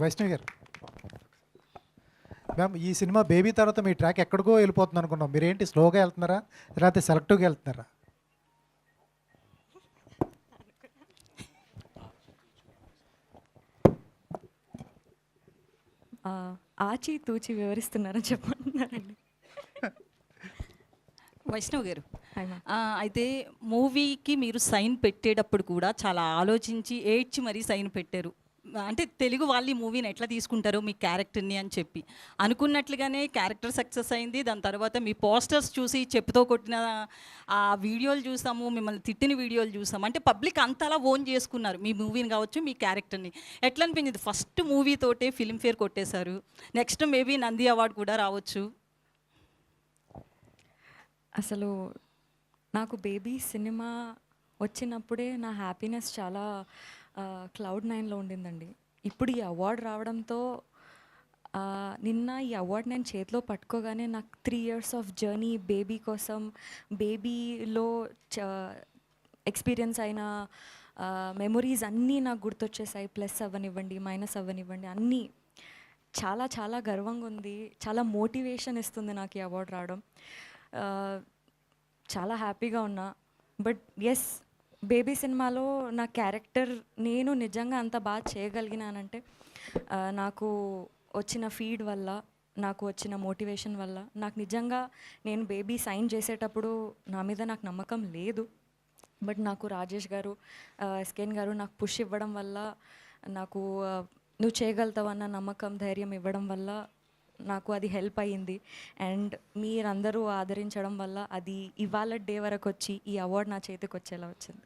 వైష్ణవి గారు. మ్యామ్ ఈ cinema baby తర్వాత మీ ట్రాక్ ఎక్కడికో వెళ్ళిపోతుంది అనుకున్నాం. మీరేంటి స్లోగా వెళ్తున్నారా లేకపోతే సెలెక్టివ్గా వెళ్తున్నారా? ఆ, ఆచి తూచి వివరిస్తున్నారని చెప్పంటున్నారండి వైష్ణవ్ గారు అయితే మూవీకి మీరు సైన్ పెట్టేటప్పుడు కూడా చాలా ఆలోచించి ఏడ్చి మరీ సైన్ పెట్టారు. అంటే తెలుగు వాళ్ళు ఈ మూవీని ఎట్లా తీసుకుంటారో మీ క్యారెక్టర్ని అని చెప్పి. అనుకున్నట్లుగానే క్యారెక్టర్ సక్సెస్ అయింది. దాని తర్వాత మీ పోస్టర్స్ చూసి చెప్పుతో కొట్టిన ఆ వీడియోలు చూసాము మిమ్మల్ని తిట్టిన వీడియోలు చూసాము. అంటే పబ్లిక్ అంతలా ఓన్ చేసుకున్నారు మీ మూవీని కావచ్చు మీ క్యారెక్టర్ని. ఎట్లా అనిపించింది? ఫస్ట్ మూవీ తోటే ఫిల్మ్ఫేర్ కొట్టేశారు. నెక్స్ట్ మేబీ నంది అవార్డు కూడా రావచ్చు. అసలు నాకు బేబీ సినిమా వచ్చినప్పుడే నా హ్యాపీనెస్ చాలా క్లౌడ్ నైన్లో ఉండిందండి. ఇప్పుడు ఈ అవార్డు రావడంతో నిన్న ఈ అవార్డు నేను చేతిలో పట్టుకోగానే నాకు three years of journey baby కోసం బేబీలో ఎక్స్పీరియన్స్ అయిన మెమొరీస్ అన్నీ నాకు గుర్తొచ్చేసాయి. ప్లస్ అవ్వనివ్వండి మైనస్ అవ్వనివ్వండి అన్నీ. చాలా చాలా గర్వంగా ఉంది. చాలా మోటివేషన్ ఇస్తుంది నాకు ఈ అవార్డు రావడం. చాలా హ్యాపీగా ఉన్నా. బట్ ఎస్ బేబీ సినిమాలో నా క్యారెక్టర్ నేను నిజంగా అంత బాగా చేయగలిగినానంటే నాకు వచ్చిన ఫీడ్ వల్ల నాకు వచ్చిన మోటివేషన్ వల్ల నాకు నిజంగా నేను బేబీ సైన్ చేసేటప్పుడు నా మీద నాకు నమ్మకం లేదు. బట్ నాకు రాజేష్ గారు ఎస్కేన్ గారు నాకు పుష్ ఇవ్వడం వల్ల నాకు నువ్వు చేయగలుగుతావన్న నమ్మకం ధైర్యం ఇవ్వడం వల్ల నాకు అది హెల్ప్ అయ్యింది. అండ్ మీరందరూ ఆదరించడం వల్ల అది ఇవాళ డే వరకు వచ్చి ఈ అవార్డు నా చేతికి వచ్చేలా వచ్చింది.